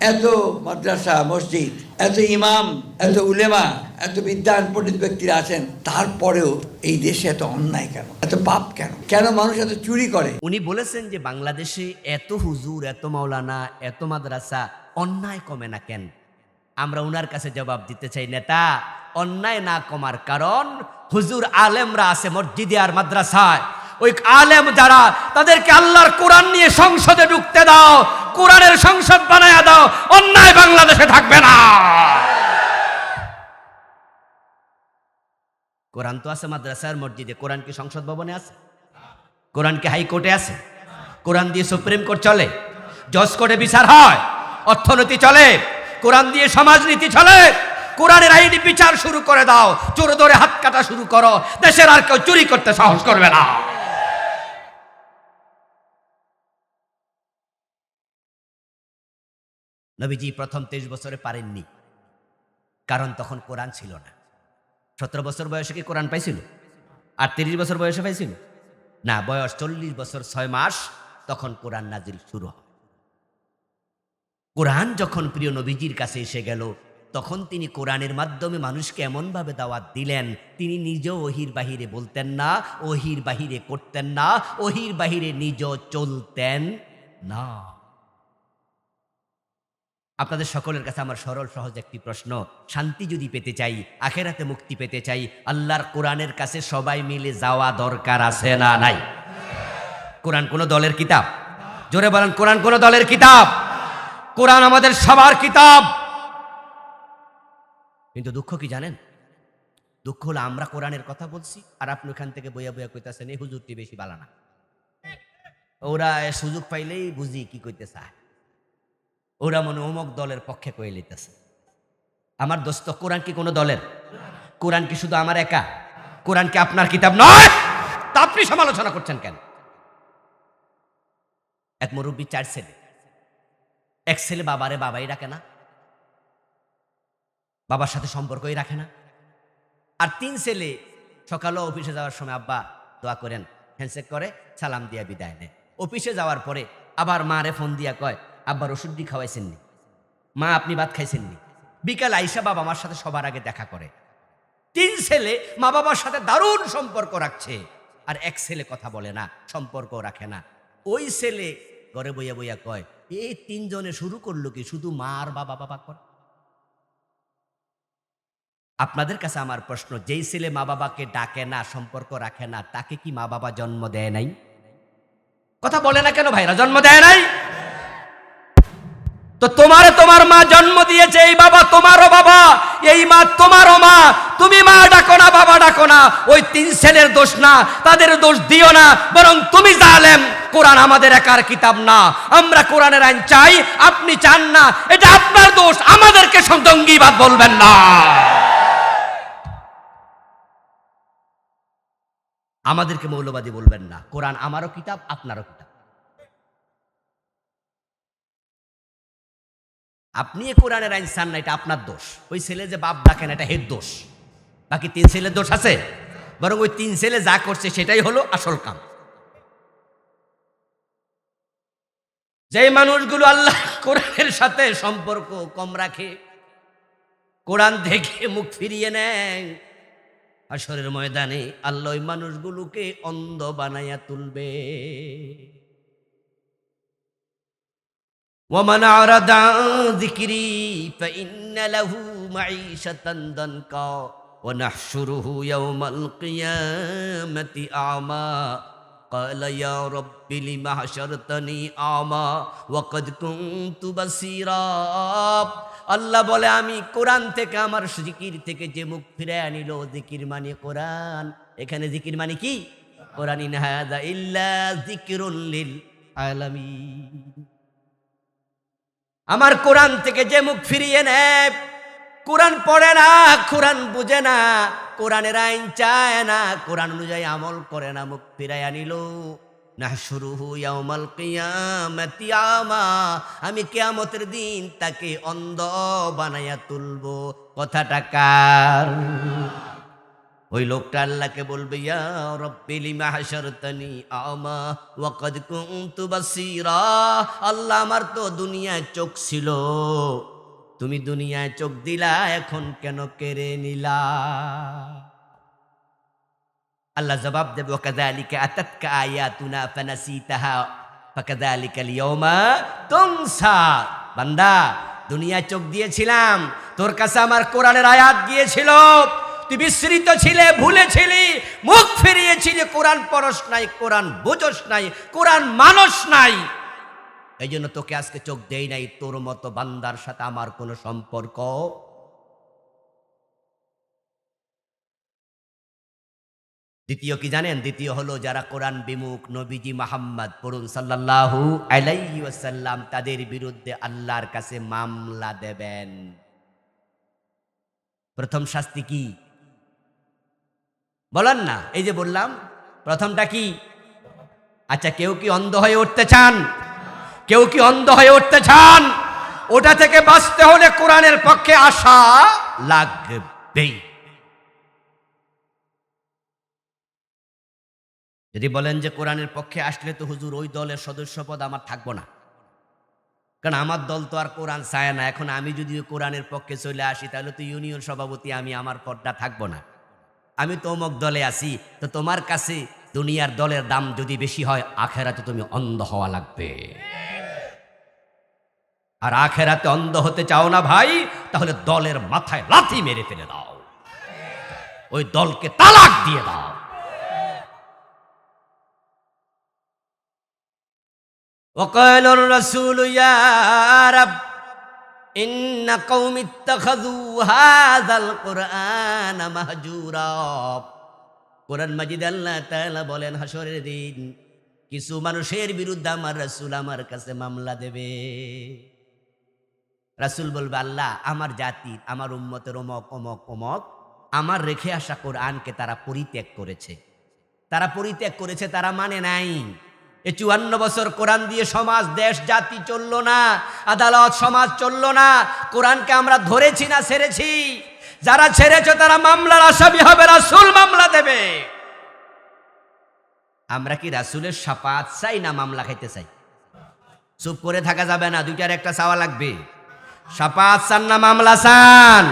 এত মাদ্রাসা, মসজিদ, এত ইমাম, এত উলেমা, এত বিদ্যান পণ্ডিত ব্যক্তিরা আছেন, তারপরেও এই দেশে এত অন্যায় কেন? এত পাপ কেন? কেন মানুষ এত চুরি করে? উনি বলেছেন যে বাংলাদেশে এত হুজুর, এত মাওলানা, এত মাদ্রাসা অন্যায় কমে না কেন? আমরা উনার কাছে জবাব দিতে চাই, নেতা, অন্যায় না কমার কারণ হুজুর আলেমরা আছে মসজিদে আর মাদ্রাসায়। ওই আলেম যারা, তাদেরকে আল্লাহর কোরআন নিয়ে সংসদে ঢুকতে দাও কোরআনের সংসদ বানায়া দাও, অন্যায় বাংলাদেশে থাকবে না। কোরআন তো আছে মাদ্রাসার মসজিদে। কোরআন কি সংসদ ভবনে আছে? কোরআন কি হাইকোর্টে আছে? কোরআন দিয়ে সুপ্রিম কোর্ট চলে? জজ কোর্টে বিচার হয়? অর্থনীতি চলে? কোরআন দিয়ে সমাজনীতি চলে? কোরআনের আইনি বিচার শুরু করে দাও। চোর ধরে হাত কাটা শুরু করো। দেশের আর কেউ চুরি করতে সাহস করবে না। নবীজি প্রথম তেইশ বছরে পারেননি। কারণ তখন কোরআন ছিল না। সতেরো বছর বয়সে কি কোরআন পাইছিল? আর তিরিশ বছর বয়সে পাইছিল? না, বয়স চল্লিশ বছর ছয় মাস তখন কোরআন নাজিল শুরু হয়। কোরআন যখন প্রিয় নবীজির কাছে এসে গেল, তখন তিনি কোরআনের মাধ্যমে মানুষকে এমনভাবে দাওয়াত দিলেন, তিনি নিজেও ওহির বাহিরে বলতেন না, ওহির বাহিরে করতেন না, ওহির বাহিরে নিজ চলতেন না। আপনাদের সকলের কাছে আমার সরল, সহজ একটি প্রশ্ন। শান্তি যদি পেতে চাই, আখেরাতে মুক্তি পেতে চাই, আল্লাহর কোরআনের কাছে সবাই মিলে যাওয়া দরকার আছে না নাই? কোরআন কোন দলের কিতাব? জোরে বলেন, কোরআন কোন দলের কিতাব? কোরআন আমাদের সবার কিতাব। কিন্তু দুঃখ কি জানেন? দুঃখ হলো আমরা কোরআনের কথা বলছি, আর আপনি ওখান থেকে বইয়া বইয়া কইতাছেন এই হুজুরটি বেশি বালানা ওরা সুযোগ পাইলেই বুঝি কি কইতে চায় ওরা মনে অমুক দলের পক্ষে কয়ে লিতেছে আমার দোস্ত, কোরআন কি কোনো দলের? কোরআন কি শুধু আমার একা? কোরআন কি আপনার কিতাব নয়? তা আপনি সমালোচনা করছেন কেন? এক মুরব্বী, চার ছেলে। এক ছেলে বাবারে বাবাই রাখে না। বাবার সাথে সম্পর্কই রাখে না। আর তিন ছেলে সকালে অফিসে যাওয়ার সময়, আব্বা, দোয়া করেন হ্যান্ডশেক করে, সালাম দিয়া বিদায় নেয় অফিসে যাওয়ার পরে আবার মারে ফোন দিয়া কয় আব্বার ওষুধ ওষুধটি খাওয়াইছেননি। মা, আপনি ভাত খাইছেননি। বিকাল আইসা বাবা আমার সাথে সবার আগে দেখা করে। তিন ছেলে মা বাবার সাথে দারুণ সম্পর্ক রাখছে। আর এক ছেলে কথা বলে না সম্পর্ক রাখে না। ওই ছেলে ঘরে বইয়া বইয়া কয় এই তিনজনে শুরু করল কি, শুধু মা আর বাবা বাবা করে? আপনাদের কাছে আমার প্রশ্ন, যেই ছেলে মা বাবাকে ডাকে না, সম্পর্ক রাখে না, তাকে কি মা বাবা জন্ম দেয় নাই? কথা বলে না কেন ভাইরা, জন্ম দেয় নাই? তো তোমার তোমার মা জন্ম দিয়েছে, এই বাবা তোমারও বাবা, এই মা তোমারও মা। তুমি মা ডাকো না, বাবা ডাকো না, ওই তিন ছেলের দোষ না, তাদের দোষ দিও না, বরং তুমি জালেম। কোরআন আমাদের একার কিতাব না, আমরা কোরআনের আইন চাই, আপনি চান না, এটা আপনার দোষ, আমাদেরকে সন্তঙ্গিবাদ বলবেন না। আমাদেরকে মৌলবাদী বলবেন না, কোরআন আমারও কিতাব, আপনারও কিতাব। আপনি এ কোরআনের আইন চান না, এটা আপনার দোষ। ওই ছেলে যে বাপ ডাকেন, এটা হের দোষ। বাকি তিন ছেলের দোষ আছে? বরং ওই তিন ছেলে যা করছে, সেটাই হলো আসল কাম। যে মানুষগুলো আল্লাহ কোরআনের সাথে সম্পর্ক কম রাখে, কোরআন থেকে মুখ ফিরিয়ে নেয় আসরের ময়দানে আল্লাহ ওই মানুষগুলোকে অন্ধ বানাইয়া তুলবে। ومن أعرض عن ذكري فإن له معيشة ضنكا ونحشره يوم القيامة أعمى قال يا رب لم حشرتني أعمى وقد كنت بصيرا আল্লাহ বলে আমি কোরআন থেকে আমার জিকির থেকে যে মুখ ফিরে আনিল জিকির মানে কোরআন এখানে জিকির মানে কি কোরআন ইন হাদা ইল্লা জিকিরুল লিল আলামিন আমার কোরআন থেকে যে মুখ ফিরিয়ে নেয় কোরআন পড়ে না, কোরআন বুঝে না, কোরআনের আইন চায় না, কোরআন অনুযায়ী আমল করে না, মুখ ফিরাই আনিল না শুরু ইয়ামাল কিয়ামতি আমা, আমি কেয়ামতের দিন তাকে অন্ধ বানাইয়া তুলবো। কথাটা কার? ওই লোকটা আল্লাহকে বলবে, ইয়া রব্বি, লিমা হাশারতানি আমা ওয়া ক্বাদ কুনতু বাসীরা? আল্লাহ আমার তো দুনিয়ায় চোখ ছিল। তুমি দুনিয়ায় চোখ দিলা, এখন কেন কেড়ে নিলা? আল্লাহ জবাব দেবে ওকাদালিকা আতাতকা আয়াতুনা ফানাসিতাহা। ফাকাদালিকা লিয়াউমা তুনসা। বান্দা, দুনিয়ায় চোখ দিয়েছিলাম, তোর কাছে আমার কোরআনের আয়াত গিয়েছিল। তুই বিস্মৃত ছিলে ভুলেছিলি মুখ ফিরিয়েছিলি কোরআন পরশ নাই, কোরআন বুঝস নাই, কোরআন মানুষ নাই। এই জন্য তোকে আজকে চোখ দেই নাই, তোর মতো বান্দার সাথে আমার কোনো সম্পর্ক। দ্বিতীয় কি জানেন? দ্বিতীয় হলো যারা কোরআন বিমুখ, নবীজি মাহাম্মদ পড়ুন সাল্লাল্লাহু আলাইহি ওয়াসাল্লাম, তাদের বিরুদ্ধে আল্লাহর কাছে মামলা দেবেন। প্রথম শাস্তি কি? বলেন না, এই যে বললাম, প্রথমটা কি? আচ্ছা কেউ কি অন্ধ হয়ে উঠতে চান? কেউ কি অন্ধ হয়ে উঠতে চান? ওটা থেকে বাঁচতে হলে কোরআনের পক্ষে আসা লাগবেই। যদি বলেন যে কোরআনের পক্ষে আসলে তো হুজুর ওই দলের সদস্যপদ আমার থাকব না। কারণ আমার দল তো আর কোরআন চায় না। এখন আমি যদি কোরআনের পক্ষে চলে আসি, তাহলে তো ইউনিয়ন সভাপতি আমি, আমার পদটা থাকব না। আমি তো অমুক দলে আছি তো তোমার কাছে দুনিয়ার দলের দাম যদি বেশি হয় আখেরাতে তুমি অন্ধ হওয়া লাগবে আর আখেরাতে অন্ধ হতে চাও না ভাই তাহলে দলের মাথায় লাথি মেরে ফেলে দাও ওই দলকে তালাক দিয়ে দাও وقال الرسول يا رب ইন্না কৌমিত্তাখাযু হাযাল কুরআন মাহজুরা। কোরআন মাজিদ আল্লাহ তাআলা বলেন হাসরের দিন কিছু মানুষের বিরুদ্ধে আমার রাসূল আমার কাছে মামলা দেবে। রাসূল বলবে, আল্লাহ, আমার জাতি, আমার উম্মতের অমক অমক অমক, আমার রেখে আসা কোরআনকে তারা পরিত্যাগ করেছে। তারা পরিত্যাগ করেছে, তারা মানে নাই। এ চুয়ান্ন বছর কোরআন দিয়ে সমাজ, দেশ, জাতি চলল না, আদালত, সমাজ চলল না, কোরআনকে আমরা ধরেছি না ছেড়েছি? যারা ছেড়েছে তারা মামলার আসামি হবে, রাসুল মামলা দেবে। আমরা কি রাসুলের সাপাত চাই না মামলা খাইতে চাই? চুপ করে থাকা যাবে না, দুইটার একটা চাওয়া লাগবে। সাপাত চান না, মামলা চান।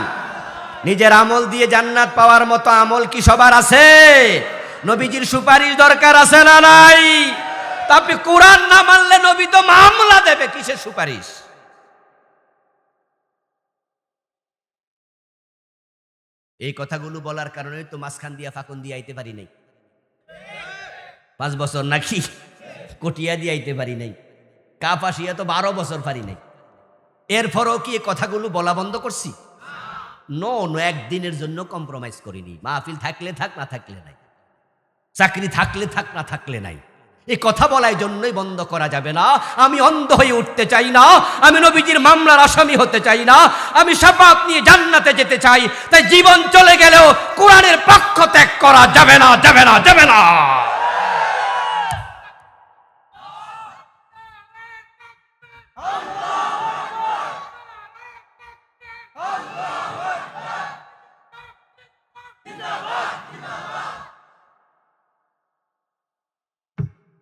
নিজের আমল দিয়ে জান্নাত পাওয়ার মতো আমল কি সবার আছে? নবীজির সুপারিশ দরকার আছে না নাই? তা আপনি কোরআন না মানলে নবী তো মামলা দেবে, কিসের সুপারিশ? এই কথাগুলো বলার কারণে তো মাঝখান দিয়া ফাঁকন দিয়ে আইতে পারি নাই। পাঁচ বছর নাকি কটিয়া দিয়ে আইতে পারি নাই। কাপ আসিয়া তো বারো বছর পারি নাই। এরপরও কি এই কথাগুলো বলা বন্ধ করছি? নো নো, একদিনের জন্য কম্প্রোমাইজ করিনি। মাহফিল থাকলে থাক, না থাকলে নাই। চাকরি থাকলে থাক, না থাকলে নাই। এই কথা বলার জন্যই বন্ধ করা যাবে না। আমি অন্ধ হয়ে উঠতে চাই না। আমি নবীজির মামলার আসামি হতে চাই না। আমি সাপাত নিয়ে জান্নাতে যেতে চাই। তাই জীবন চলে গেলেও কোরআনের পক্ষ ত্যাগ করা যাবে না যাবে না যাবে না।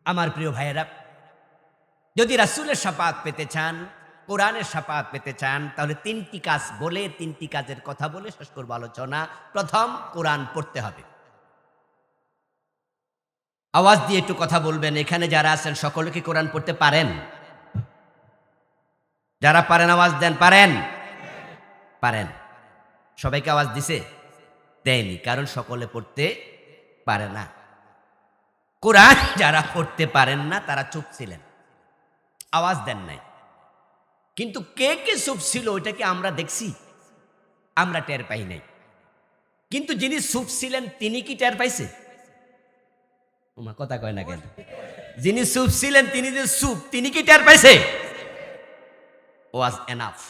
আমার প্রিয় ভাইয়েরা, যদি রাসূলের সাপাত পেতে চান, কোরআনের সাপাত পেতে চান, তাহলে তিনটি কাজ বলে, তিনটি কাজের কথা বলে শেষ করব আলোচনা। প্রথম, কোরআন পড়তে হবে। আওয়াজ দিয়ে একটু কথা বলবেন। এখানে যারা আছেন, সকলে কি কোরআন পড়তে পারেন? যারা পারেন, আওয়াজ দেন। পারেন? পারেন। সবাইকে আওয়াজ দিছে? দেয়নি, কারণ সকলে পড়তে পারে না। কোরআন যারা পড়তে পারেন না, তারা চুপ ছিলেন। আওয়াজ দেন নাই। কিন্তু কে কে চুপ ছিল, ওইটাকে আমরা দেখছি। আমরা টের পাই নাই। কিন্তু যিনি চুপ ছিলেন, তিনি কি টের পাইছে? ওমা কথা কয় না কেন? যিনি চুপ ছিলেন, তিনি যে চুপ, তিনি কি টের পাইছে? Was enough.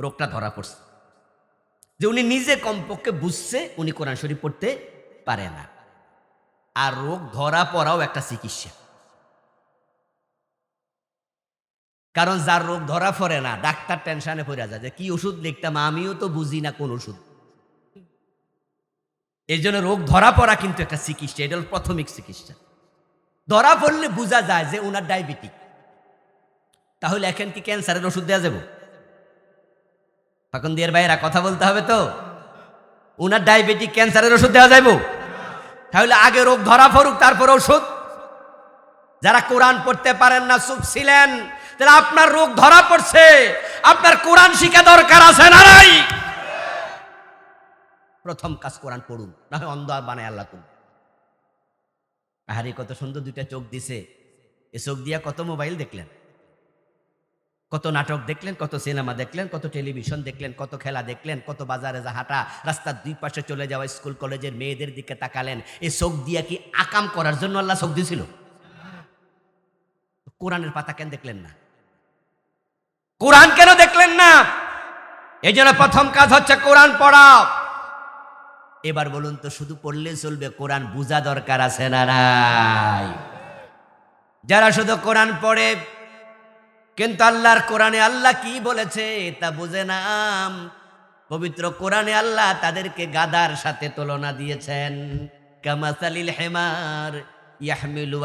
রোগটা ধরা পড়ছে। যে উনি নিজে কমপক্ষে বুঝছে, উনি কোরআন শরীফ পড়তে পারে না। আর রোগ ধরা পড়াও একটা চিকিৎসা। কারণ যার রোগ ধরা পড়ে না, ডাক্তার টেনশনে পড়ে যায় যে, কি ওষুধ লিখতাম? আমিও তো বুঝি না কোন ওষুধ। এই জন্য রোগ ধরা পড়া কিন্তু একটা চিকিৎসা, এটা হল প্রাথমিক চিকিৎসা। ধরা পড়লে বোঝা যায় যে ওনার ডায়াবেটিক। তাহলে এখন কি ক্যান্সারের ওষুধ দেওয়া যাব? তখন দিয়ে ভাইয়েরা কথা বলতে হবে তো? ওনার ডায়াবেটিক ক্যান্সারের ওষুধ দেওয়া যাইব? তাহলে আগে রোগ ধরা পড়ুক, তারপর ওষুধ। যারা কোরআন পড়তে পারেন না, চুপ ছিলেন। তাহলে আপনার রোগ ধরা পড়ছে। আপনার কোরআন শিখা দরকার আছে না নাই? প্রথম কাজ কোরআন পড়ুন, না হয় অন্ধ আর বানায় আল্লাহ তুল আহারে, কত সুন্দর দুইটা চোখ দিছে। এ চোখ দিয়া কত মোবাইল দেখলেন? কত নাটক দেখলেন, কত সিনেমা দেখলেন, কত টেলিভিশন দেখলেন, কত খেলা দেখলেন, কত বাজারে যা হাঁটা, রাস্তার দুই পাশে চলে যাওয়া স্কুল, কলেজের মেয়েদের দিকে তাকালেন এই চোখ দিয়া কি আকাম করার জন্য আল্লাহ চোখ দিছিল? কোরআনের পাতা কেন দেখলেন না? কোরআন কেন দেখলেন না? এই জন্য প্রথম কাজ হচ্ছে কোরআন পড়া এবার বলুন তো, শুধু পড়লে চলবে, কোরআন বুঝা দরকার আছে না যারা শুধু কোরআন পড়ে কিন্তু আল্লাহর কোরআনে আল্লাহ কি বলেছে তা বুঝে নাম। পবিত্র কোরআনে আল্লাহ তাদেরকে গাদার সাথে তুলনা দিয়েছেন। কামাসালিল হেমার ইয়াহমিলু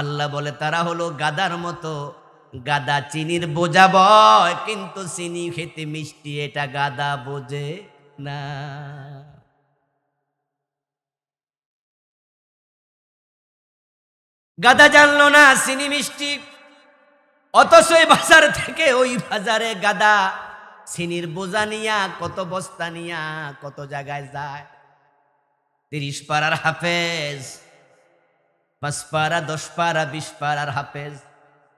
আল্লাহ বলে, তারা হলো গাদার মতো। গাদা চিনির বোঝা বয়, কিন্তু চিনি খেতে মিষ্টি, এটা গাদা বোঝে না। গাদা জানলো না, চিনি মিষ্টি। অথচ ওই বাজার থেকে ওই বাজারে গাদা চিনির বোঝা নিয়া, কত বস্তা নিয়া, কত জায়গায় যায়। তিরিশ পাড়ার হাফেজ, পাঁচ পাড়া দশ পাড়া বিশ পাড়ার হাফেজ,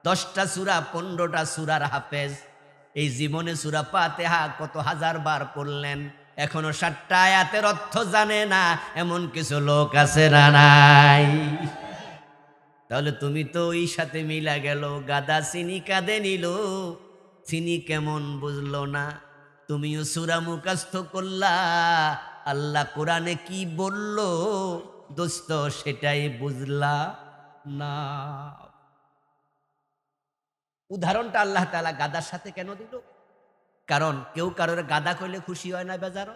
দশটা সুরা পনেরোটা সুরার হাফেজ। এই জীবনে সুরা পাতেহা কত হাজার বার পড়লেন এখনও ষাটটা আয়াতের অর্থ জানে না, এমন কিছু লোক আছে না নাই। তাহলে তুমি তো ওই সাথে মিলা গেল। গাদা চিনি কাঁদে নিল। চিনি কেমন বুঝলো না। তুমিও সুরা মুখাস্ত করলা। আল্লাহ কোরআনে কি বলল? দোস্ত, সেটাই বুঝলা না। উদাহরণটা আল্লাহ তালা গাদার সাথে কেন দিল? কারণ কেউ কারোর গাদা করলে খুশি হয় না বেজারও।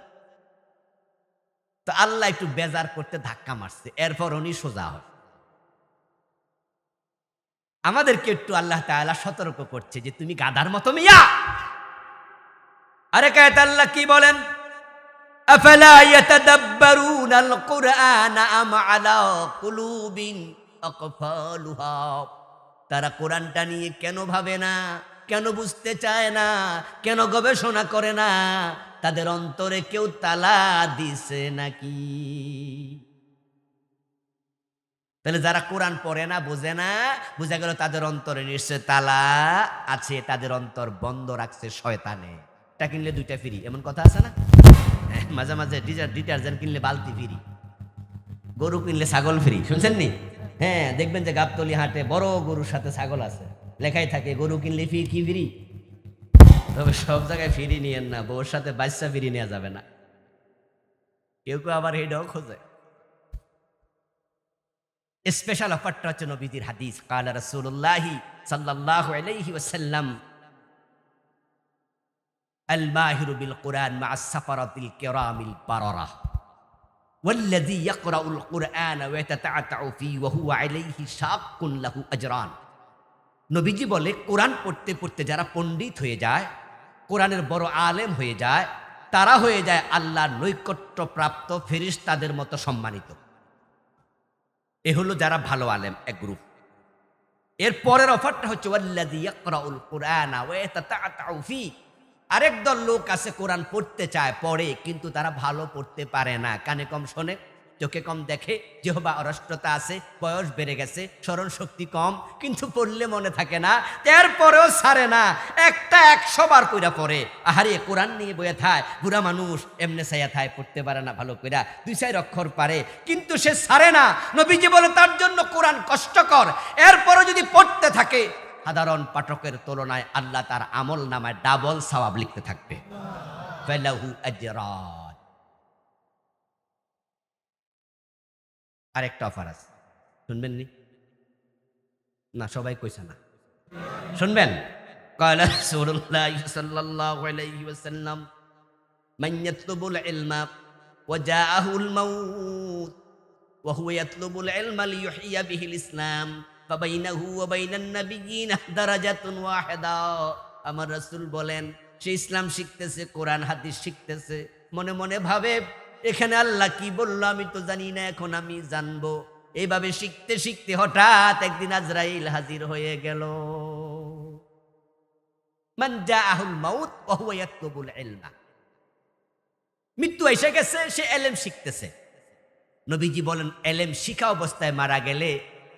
তো আল্লাহ একটু বেজার করতে ধাক্কা মারছে। এরপর উনি সোজা হয়। আমাদেরকে একটু আল্লাহ তাআলা সতর্ক করছে যে তুমি গাদার মতো মিয়া। আরে কায়ত আল্লাহ কি বলেন? তারা কোরআনটা নিয়ে কেন ভাবে না? কেন বুঝতে চায় না? কেন গবেষণা করে না? তাদের অন্তরে কেউ তালা দিছে নাকি? তাহলে যারা কোরআন পড়ে না বোঝে না বোঝা গেল তাদের অন্তরে নিশ্চয় তালা আছে তাদের অন্তর বন্ধ রাখছে শয়তানে। এটা কিনলে দুইটা ফ্রি এমন কথা আছে না? হ্যাঁ, মাঝে মাঝে ডিটারজেন্ট কিনলে বালতি ফ্রি গরু কিনলে ছাগল ফ্রি শুনছেন নি? হ্যাঁ দেখবেন যে গাবতলি হাটে বড় গরুর সাথে ছাগল আছে লেখাই থাকে গরু কিনলে ফি কি ফ্রি? তবে সব জায়গায় ফ্রি নিয়েন না বউর সাথে বাচ্চা ফ্রি নেওয়া যাবে না। কেউ কেউ আবার এটাও খোঁজে। স্পেশাল অফারটা হচ্ছে নবীজির হাদিস কালা রসুল্লাহি সাল্লাল্লাহু আলাইহি ওয়াসাল্লাম আল মাহিরু বিল কুরআন মা সাফারাতিল কিরামিল বারারা والذي يقرأ القرآن ويتتعتع فيه وهو عليه شاق له أجران নবীজি বলে কোরআন পড়তে পড়তে যারা পণ্ডিত হয়ে যায় কোরআনের বড় আলেম হয়ে যায় তারা হয়ে যায় আল্লাহর নৈকট্যপ্রাপ্ত ফেরিস্তাদের মতো সম্মানিত এ হলো যারা ভালো আলেম, এক গ্রুপ এর পরের অফারটা হচ্ছে আরেক দল লোক আছে, কোরআন পড়তে চায়, পড়ে, কিন্তু তারা ভালো পড়তে পারে না। কানে কম শোনে। চোখে কম দেখে, যেহবা অরষ্টতা আছে, বয়স বেড়ে গেছে, স্মরণ শক্তি কম, কিন্তু পড়লে মনে থাকে না, তারপরেও ছাড়ে না, একটা একশো বার কইরা পড়ে। আহারে, কোরআন নিয়ে বয়ে থায়, বুড়া মানুষ এমনে সাইয়া থায়, পড়তে পারে না ভালো কইরা, দুই চার অক্ষর পারে, কিন্তু সে ছাড়ে না। নবীজি বলে, তার জন্য কোরআন কষ্টকর। এরপরও যদি পড়তে থাকে, সাধারণ পাঠকের তুলনায় আল্লাহ তার আমল নামায় ডাবল সওয়াব লিখতে থাকবে। ফালাহু আজরান আরেকটা অফার আছে শুনবেন নি না সবাই কইছে না শুনবেন قال رسول الله صلى الله عليه وسلم من يطلب العلم وجاءه الموت وهو يطلب العلم ليحيي به الإسلام فبينه وبين النبيين درجة واحدة আমার রসুল বলেন সে ইসলাম শিখতেছে কোরআন হাদিস শিখতেছে মনে মনে ভাবে এখানে আল্লাহ কি বলল আমি তো জানি না, এখন আমি জানব। এইভাবে শিখতে শিখতে হঠাৎ একদিন আজরাইল হাজির হয়ে গেল। মৃত্যু এসে গেছে, সে এলেম শিখতেছে। নবীজি বলেন, এলেম শিখা অবস্থায় মারা গেলে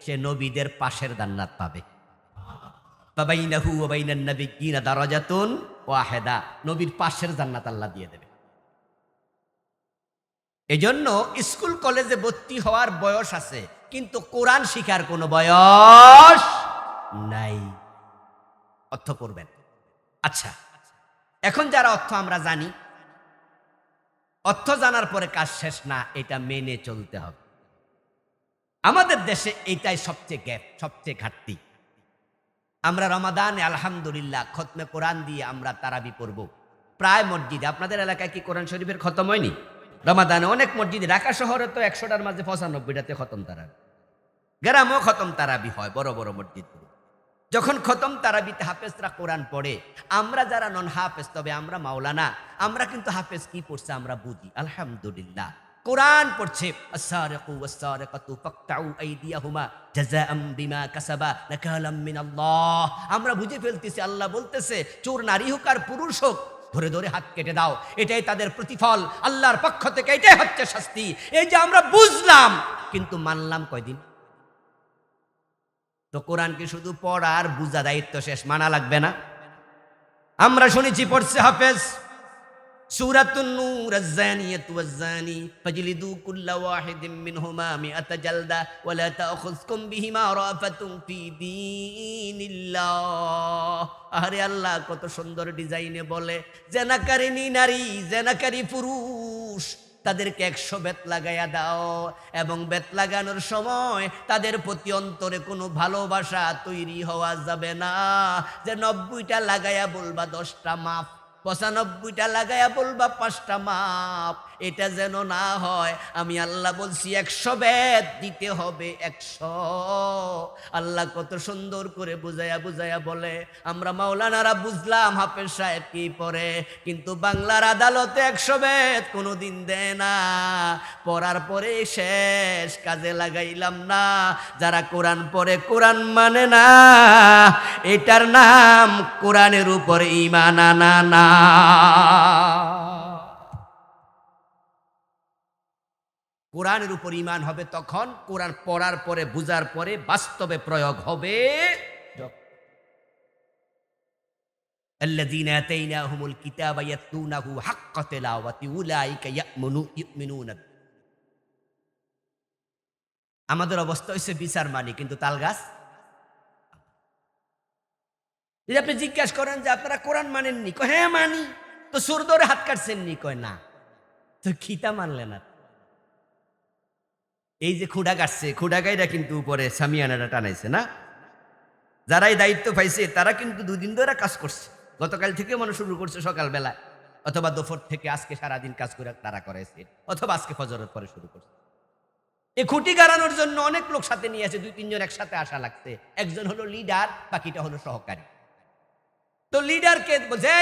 সে নবীদের পাশের দান্নাত পাবে। বাবাইনাহু বাইনান নাবিয়্যিনা দারাজাতুন ওয়াহিদা। নবীর পাশের জান্নাত আল্লাহ দিয়ে দেবে। এজন্য স্কুল কলেজে ভর্তি হওয়ার বয়স আছে, কিন্তু কোরআন শিখার কোনো বয়স নাই। অর্থ করবেন। আচ্ছা এখন যারা অর্থ আমরা জানি, অর্থ জানার পরে কাজ শেষ না, এটা মেনে চলতে হবে। আমাদের দেশে এইটাই সবচেয়ে গ্যাপ, সবচেয়ে ঘাটতি। আমরা রমাদানে আলহামদুলিল্লাহ খতমে কোরআন দিয়ে আমরা তারাবি পড়ব। প্রায় মসজিদে, আপনাদের এলাকায় কি কোরআন শরীফের খতম হয়নি? রমাদানে অনেক মসজিদে, ঢাকা শহরে তো একশোটার মাঝে পঁচানব্বইটাতে খতম তারাবি। গ্রামেও খতম তারাবি হয়, বড় বড় মসজিদগুলো। যখন খতম তারাবিতে হাফেজরা কোরআন পড়ে, আমরা যারা নন হাফেজ, তবে আমরা মাওলানা, আমরা কিন্তু হাফেজ কি পড়ছে আমরা বুঝি। আলহামদুলিল্লাহ। কোরআন পড়ছে আমরা বুঝে ফেলতেছি, আল্লাহ বলতেছে, চোর নারী হোক আর পুরুষ হোক ধরে ধরে হাত কেটে দাও। এটাই তাদের প্রতিফল। আল্লাহর পক্ষ থেকে এটাই হচ্ছে শাস্তি। এই যে আমরা বুঝলাম, কিন্তু মানলাম কয়দিন? তো কোরআনকে শুধু পড়ার বুঝা দায়িত্ব শেষ, মানা লাগবে না। আমরা শুনেছি, পড়ছে হাফেজ। কত সুন্দর ডিজাইনে বলে নারী জেনাকারী পুরুষ, তাদেরকে একশো বেত লাগাইয়া দাও। এবং বেত লাগানোর সময় তাদের প্রতি অন্তরে কোনো ভালোবাসা তৈরি হওয়া যাবে না। যে নব্বইটা লাগাইয়া বলবা, দশটা মাপ পঁচানব্বইটা লাগাইয়া বলবা পাঁচটা মাপ। এটা যেন না হয়, আমি আল্লাহ বলছি একশো বেদ দিতে হবে, একশো। আল্লাহ কত সুন্দর করে বুঝাইয়া বুঝাইয়া বলে, আমরা মাওলানারা বুঝলাম হাফেজ সাহেব কি পরে কিন্তু বাংলার আদালতে একশো বেদ কোনোদিন দেয় না। পড়ার পরে শেষ, কাজে লাগাইলাম না। যারা কোরআন পড়ে, কোরআন মানে না। এটার নাম কোরআনের উপর ইমান আনা না। কোরআনের উপর ইমান হবে তখন কোরআন পড়ার পরে বুঝার পরে বাস্তবে প্রয়োগ হবে যখন الذين آتيناهم الكتاب يتلونه حق تلاوته أولئك يأمنون يؤمنون به। আমাদের অবস্থা হয়েছে বিচার মানি কিন্তু তাল গাছ যদি আপনি জিজ্ঞাসা করেন যে আপনারা কোরআন মানেননি কয়, হ্যাঁ মানি তো সুর ধরে হাত কাটছেননি কয় না তো খিতা মানলেন না এই যে খুঁড়া কাটছে, খুঁড়া গাইরা কিন্তু উপরে সামিয়ানাটা টানাইছে, না? যারা এই দায়িত্ব পাইছে, তারা কিন্তু দুদিন ধরে কাজ করছে। গতকাল থেকে মনে শুরু করছে সকালবেলা অথবা দুপুর থেকে আজকে সারাদিন কাজ করে তারা করেছে, অথবা আজকে ফজরের পরে শুরু করছে। এই খুঁটি গাড়ানোর জন্য অনেক লোক সাথে নিয়ে আছে দুই তিনজন একসাথে আসা লাগছে। একজন হলো লিডার বাকিটা হলো সহকারী। তো লিডারকে "এই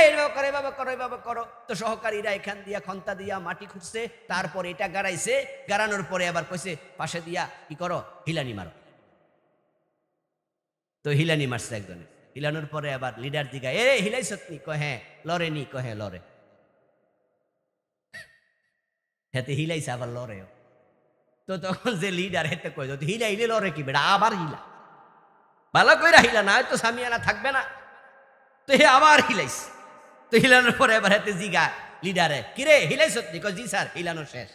এইভাবে করো, এভাবে করো এভাবে করো। তো সহকারীরা এখান দিয়া খন্তা দিয়া মাটি খুঁজছে, তারপর এটা গাড়াইছে, গাড়ানোর পরে আবার কইছে, পাশে দিয়া কি করো? হিলানি মারো। তো হিলানি মারছে একজনে। হিলানোর পরে আবার লিডার দিঘা এ হিলাই সত্যি কয় হ্যাঁ লরে নি। কয় হ্যাঁ লরে হেতে হিলাইছে, আবার লরেও তো তখন যে লিডার হেতে কয় তো হিলাইলে লরে কি বেড়া? আবার হিলা। ভালো কইরা হিলা, না তো সামিয়ানা থাকবে না। তো হে আবার হিলাইছে। তো হিলানোর পরে এবার হাতে জিগা লিডারে। কিরে হিলাইছ নি কয় স্যার, হিলানো শেষ।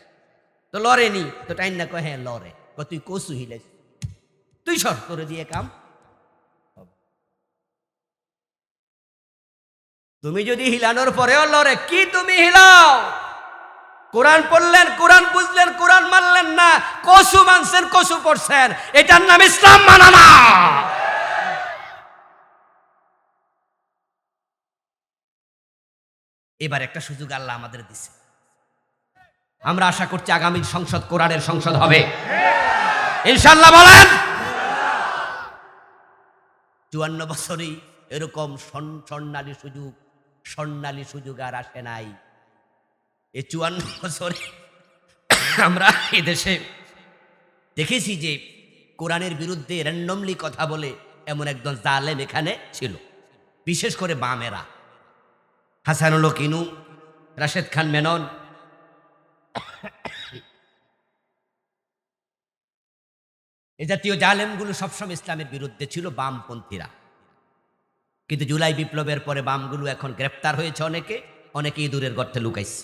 তো লরে নি। তো টাইন না কয় হ্যাঁ কয়, তুই কসু হিলাইছ? তুই সর করে দিয়ে কাম তুমি যদি হিলানোর পরেও লরে কি তুমি হিলাও? কোরআন পড়লেন, কোরআন বুঝলেন, কোরআন মানলেন না। কসু মানছেন, কসু পড়ছেন। এটার নাম ইসলাম মানা না। এবার একটা সুযোগ আল্লাহ আমাদের দিছে। আমরা আশা করছি আগামী সংসদ কোরআনের সংসদ হবে। ইনশাল্লাহ বলেন, চুয়ান্ন বছরই এরকম স্বর্ণ- স্বর্ণালী সুযোগ স্বর্ণালী সুযোগ আর আসে নাই। এই চুয়ান্ন বছরে আমরা এদেশে দেখেছি যে কোরআনের বিরুদ্ধে র্যান্ডমলি কথা বলে এমন একজন জালেম এখানে ছিল। বিশেষ করে বামেরা। হাসানুল কিনু রাশেদ খান মেনন। এ জাতীয় জালেমগুলো সবসময় ইসলামের বিরুদ্ধে ছিল বামপন্থীরা। কিন্তু জুলাই বিপ্লবের পরে বামগুলো এখন গ্রেপ্তার হয়েছে অনেকে অনেকে ইঁদুরের গর্তে লুকাইছে।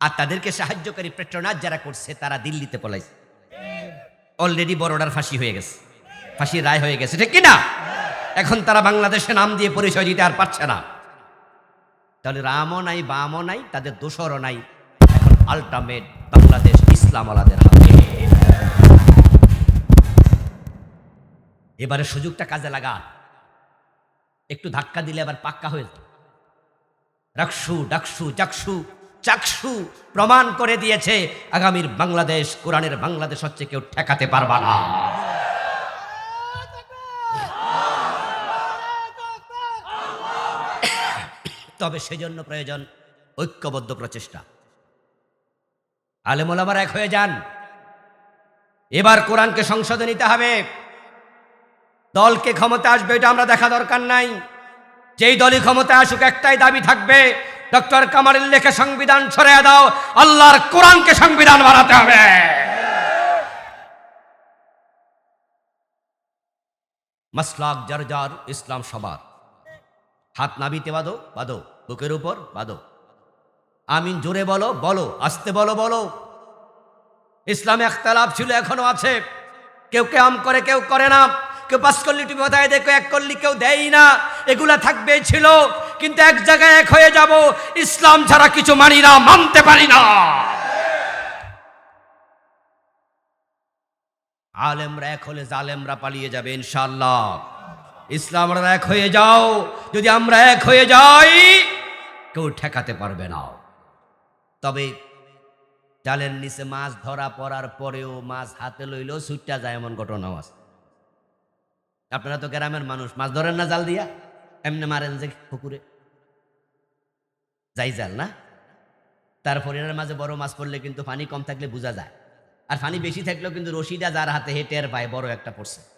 আর তাদেরকে সাহায্যকারী পেট্রোনাজ যারা করছে, তারা দিল্লিতে পলাইছে। অলরেডি বড়োডার ফাঁসি হয়ে গেছে। ফাঁসির রায় হয়ে গেছে, ঠিক কিনা এখন তারা বাংলাদেশে নাম দিয়ে পরিচয় দিতে আর পারছে না। তাহলে রামও নাই, বামও নাই, তাদের দোসরও নাই। এখন আলটিমেট বাংলাদেশ ইসলাম আলাদের হাতে। এবারে সুযোগটা কাজে লাগা। একটু ধাক্কা দিলে আবার পাক্কা হয়ে যায়। রাকসু, ডাকসু, চাকসু চাকসু প্রমাণ করে দিয়েছে, আগামীর বাংলাদেশ, কোরআনের বাংলাদেশ হচ্ছে কেউ ঠেকাতে পারবা না। তবে সেজন্য প্রয়োজন ঐক্যবদ্ধ প্রচেষ্টা। আলেমোলামার এক হয়ে যান। এবার কোরআনকে সংশোধন নিতে হবে। দলকে ক্ষমতা আসবে, এটা আমরা দেখা দরকার নাই। যেই দলই ক্ষমতা আসুক, একটাই দাবি থাকবে, ডক্টর কামারের লেখে সংবিধান ছড়িয়ে দাও, আল্লাহর কোরআনকে সংবিধান বানাতে হবে। মাসলাক যার ইসলাম সবার। হাত নাবিতে বাঁধো বাদো বুকের উপর বাদো আমিন, জোরে বলো বলো, আস্তে বলো বলো। ইসলামে একতালাপ ছিল, এখনও আছে। কেউ কে আম করে, কেউ করে না। কেউ পাঁচ কল্লি টুপি মাথায় দেখো এক কল্লি কেউ দেয় না। এগুলা থাকবে, ছিল। কিন্তু এক জায়গায় এক হয়ে যাব, ইসলাম ছাড়া কিছু মানি না, মানতে পারি না। আলেমরা এক হলে জালেমরা পালিয়ে যাবে ইনশাল্লাহ ইসলামরা এক হয়ে যাও। যদি আমরা এক হয়ে যাই, কেউ ঠেকাতে পারবে না। তবে জালের নিচে মাছ ধরা পড়ার পরেও মাছ হাতে লইলেও ছুটটা যায় এমন ঘটনাও আছে। আপনারা তো গ্রামের মানুষ, মাছ ধরেন না জাল দিয়া? এমনি মারেন যে পুকুরে। যাই জাল না। তারপরে এর মাঝে বড় মাছ পড়লে কিন্তু পানি কম থাকলে বোঝা যায়। আর পানি বেশি থাকলেও কিন্তু রশিটা যার হাতে হেঁটে আর পায় বড় একটা পড়ছে।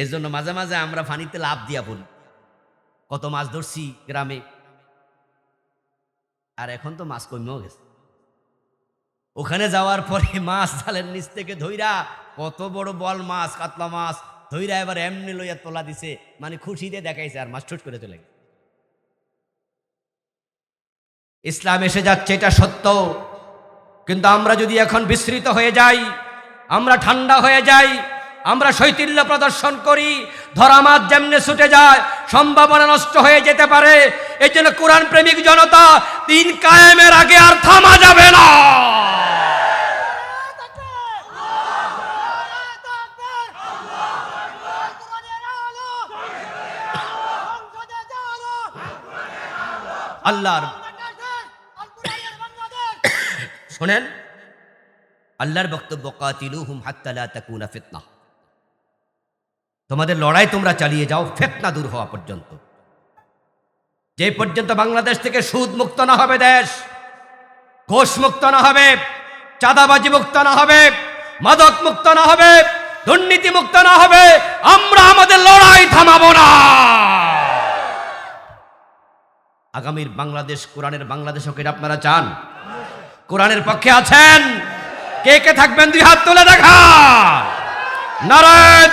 এর জন্য মাঝে মাঝে আমরা পানিতে লাভ দিয়া বলি কত মাছ ধরছি গ্রামে। আর এখন তো মাছ কমেও গেছে। ওখানে যাওয়ার পরে মাছ জালের নিচ থেকে ধইরা কত বড় বল মাছ, কাতলা মাছ ধইরা এবার এমনি লইয়া তোলা দিছে। মানে খুশিতে দেখাইছে আর মাছ ঠুট করে চলে গেছে। ইসলাম এসে যাচ্ছে, এটা সত্য। কিন্তু আমরা যদি এখন বিস্মৃত হয়ে যাই, আমরা ঠান্ডা হয়ে যাই আমরা শৈতিল্য প্রদর্শন করি ধরামাত যেমনে ছুটে যায় সম্ভাবনা নষ্ট হয়ে যেতে পারে। এই জন্য কোরআন প্রেমিক জনতা তিন কায়েমের আগে আর থামা যাবে না। আল্লাহর শোনেন আল্লাহর বক্তব্য কাতিলুহুম হাত্তা লা তাকুনা ফিতনা। তোমাদের লড়াই তোমরা চালিয়ে যাও, ফেতনা দূর হওয়া পর্যন্ত। যে পর্যন্ত বাংলাদেশ থেকে সুদ মুক্ত না হবে দেশ, ঘোষ মুক্ত না হবে, চাঁদাবাজি মুক্ত না হবে, মাদক মুক্ত না হবে, দুর্নীতি মুক্ত না হবে, আমরা আমাদের লড়াই থামাবো না। আগামীর বাংলাদেশ, কোরআনের বাংলাদেশ এটা আপনারা চান? কোরআনের পক্ষে আছেন? কে কে থাকবেন? দুই হাত তুলে দেখা নারায়ণ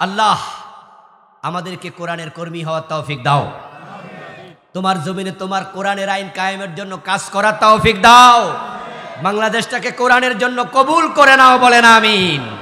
আল্লাহ আমাদেরকে কোরআনের কর্মী হওয়ার তৌফিক দাও। তোমার জমিনে তোমার কোরআনের আইন কায়েমের জন্য কাজ করার তৌফিক দাও। বাংলাদেশটাকে কোরআনের জন্য কবুল করে নাও বলেন, আমিন।